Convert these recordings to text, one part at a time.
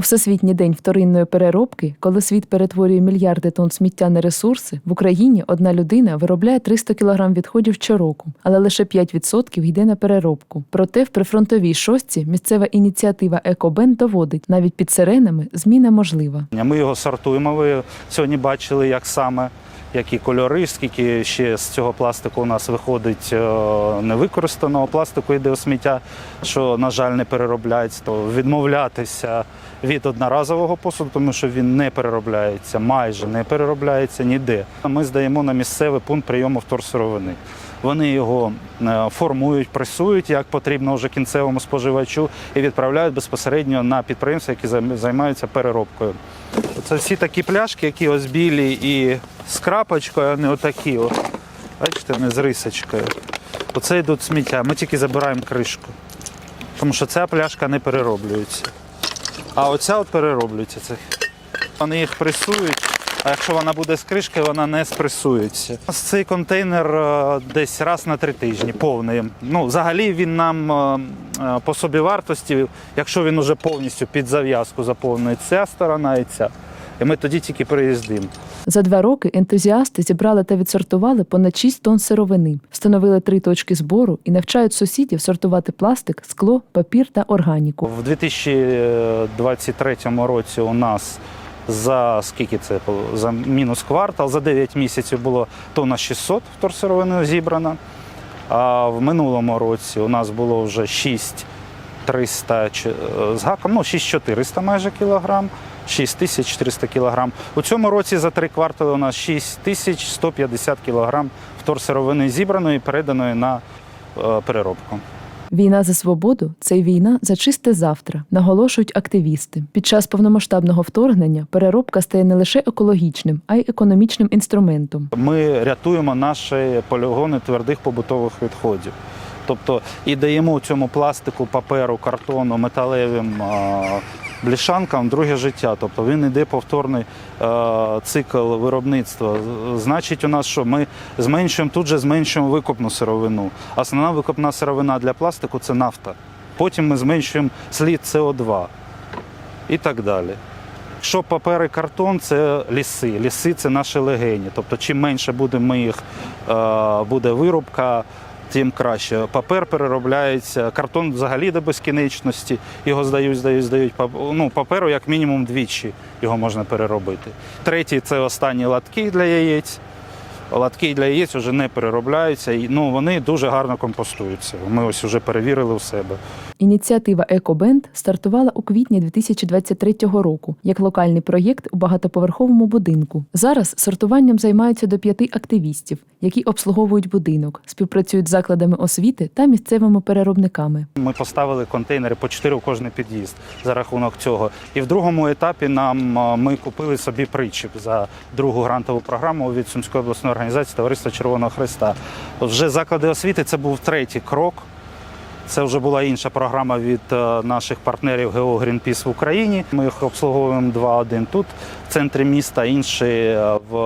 У Всесвітній день вторинної переробки, коли світ перетворює мільярди тонн сміття на ресурси, в Україні одна людина виробляє 300 кг відходів щороку, але лише 5% йде на переробку. Проте в прифронтовій шостці місцева ініціатива Екобен доводить, навіть під сиренами зміна можлива. Ми його сортуємо. Ви сьогодні бачили, як саме, які кольори, скільки ще з цього пластику у нас виходить е, невикористаного пластику йде у сміття, що, на жаль, не переробляється. То відмовлятися від одноразового посуду, тому що він не переробляється, майже не переробляється ніде. Ми здаємо на місцевий пункт прийому вторсировини. Вони його е, формують, пресують як потрібно вже кінцевому споживачу і відправляють безпосередньо на підприємства, які займаються переробкою. Це всі такі пляшки, які ось білі і з крапочкою, не отакі. О. Бачите, не з рисочкою. Оце йдуть сміття. Ми тільки забираємо кришку. Тому що ця пляшка не перероблюється. А оця от перероблюється. Вони їх пресують, а якщо вона буде з кришкою, вона не спресується. Ось Цей контейнер е, десь раз на три тижні повний. Ну, взагалі він нам е, е, по собівартості, якщо він уже повністю під зав'язку заповнений ця сторона і ця. І ми тоді тільки приїздимо. За два роки ентузіасти зібрали та відсортували понад 6 тонн сировини, встановили три точки збору і навчають сусідів сортувати пластик, скло, папір та органіку. В 2023 році у нас за скільки це було? За мінус квартал, за 9 місяців було тонна 600 вторсировини зібрано. А в минулому році у нас було вже 6300 чи- е, з гаком, ну 6400 майже кілограм, 6400 кілограм. У цьому році за три квартали у нас 6150 кілограм вторсировини зібраної переданої на е, переробку. Війна за свободу це війна за чисте завтра, наголошують активісти. Під час повномасштабного вторгнення переробка стає не лише екологічним, а й економічним інструментом. Ми рятуємо наші полігони твердих побутових відходів. Тобто і даємо цьому пластику, паперу, картону, металевим а, бляшанкам друге життя. Тобто він йде повторний е, цикл виробництва. Значить, у нас що ми зменшуємо тут же зменшуємо викопну сировину. Основна викопна сировина для пластику це нафта. Потім ми зменшуємо слід СО2 і так далі. Якщо папер і картон це ліси. Ліси це наші легені. Тобто, чим менше буде ми їх, е, буде вирубка, тим краще. Папер переробляється, картон взагалі до безкінечності. Його здають, здають, здають. Ну, паперу як мінімум двічі його можна переробити. Третій це останні латки для яєць. Латки для яєць вже не переробляються, і ну, вони дуже гарно компостуються. Ми ось вже перевірили у себе. Ініціатива Екобенд стартувала у квітні 2023 року як локальний проєкт у багатоповерховому будинку. Зараз сортуванням займаються до п'яти активістів, які обслуговують будинок, співпрацюють з закладами освіти та місцевими переробниками. Ми поставили контейнери по 4 у кожний під'їзд за рахунок цього. І в другому етапі нам ми купили собі причіп за другу грантову програму від Сумської обласної організації Товариства Червоного Христа. Вже заклади освіти це був третій крок. Це вже була інша програма від е, наших партнерів ГО Greenpeace в Україні. Ми їх обслуговуємо два один тут, в центрі міста, інший е, в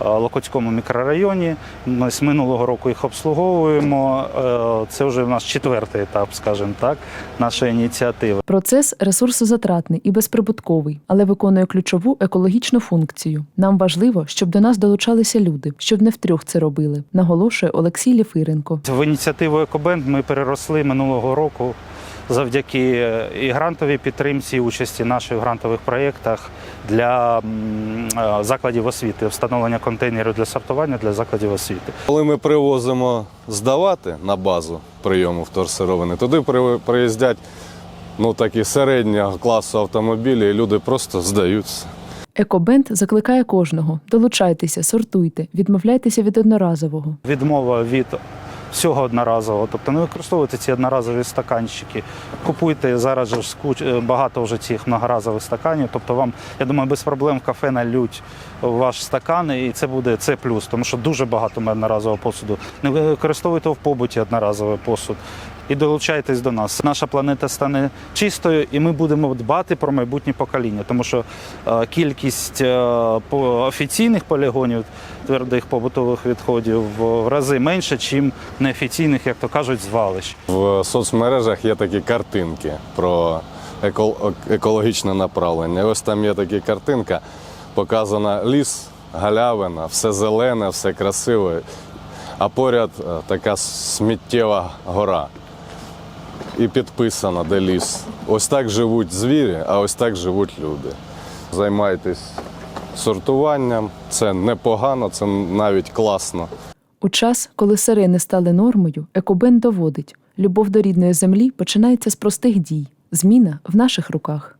Локотському мікрорайоні. Ми з минулого року їх обслуговуємо. Е, Це вже в нас четвертий етап, скажімо так, нашої ініціативи. Процес ресурсозатратний і безприбутковий, але виконує ключову екологічну функцію. Нам важливо, щоб до нас долучалися люди, щоб не втрьох це робили, наголошує Олексій Ліфиренко. В ініціативу Екобенд ми переросли минулого року завдяки е, і грантовій підтримці, і участі наших в грантових проєктах для е, закладів освіти, встановлення контейнерів для сортування для закладів освіти. Коли ми привозимо здавати на базу прийому вторсировини, туди при- приїздять ну, такі середнього класу автомобілі, і люди просто здаються. Екобенд закликає кожного: долучайтеся, сортуйте, відмовляйтеся від одноразового. Відмова від всього одноразового, тобто не використовуйте ці одноразові стаканчики. Купуйте зараз же е, багато вже цих многоразових стаканів. Тобто вам, я думаю, без проблем в кафе нальють ваш стакан, і це буде це плюс, тому що дуже багато ми одноразового посуду. Не використовуйте в побуті одноразовий посуд. І долучайтесь до нас. Наша планета стане чистою, і ми будемо дбати про майбутнє покоління, тому що е, кількість е, офіційних полігонів твердих побутових відходів в рази менше, ніж неофіційних, як то кажуть, звалищ. В соцмережах є такі картинки про екологічне направлення. Ось там є така картинка, показана ліс, галявина, все зелене, все красиве, а поряд е, така сміттєва гора. І підписано, де ліс. Ось так живуть звірі, а ось так живуть люди. Займайтесь сортуванням, це непогано, це навіть класно. У час, коли сирени стали нормою, екобен доводить, любов до рідної землі починається з простих дій. Зміна в наших руках.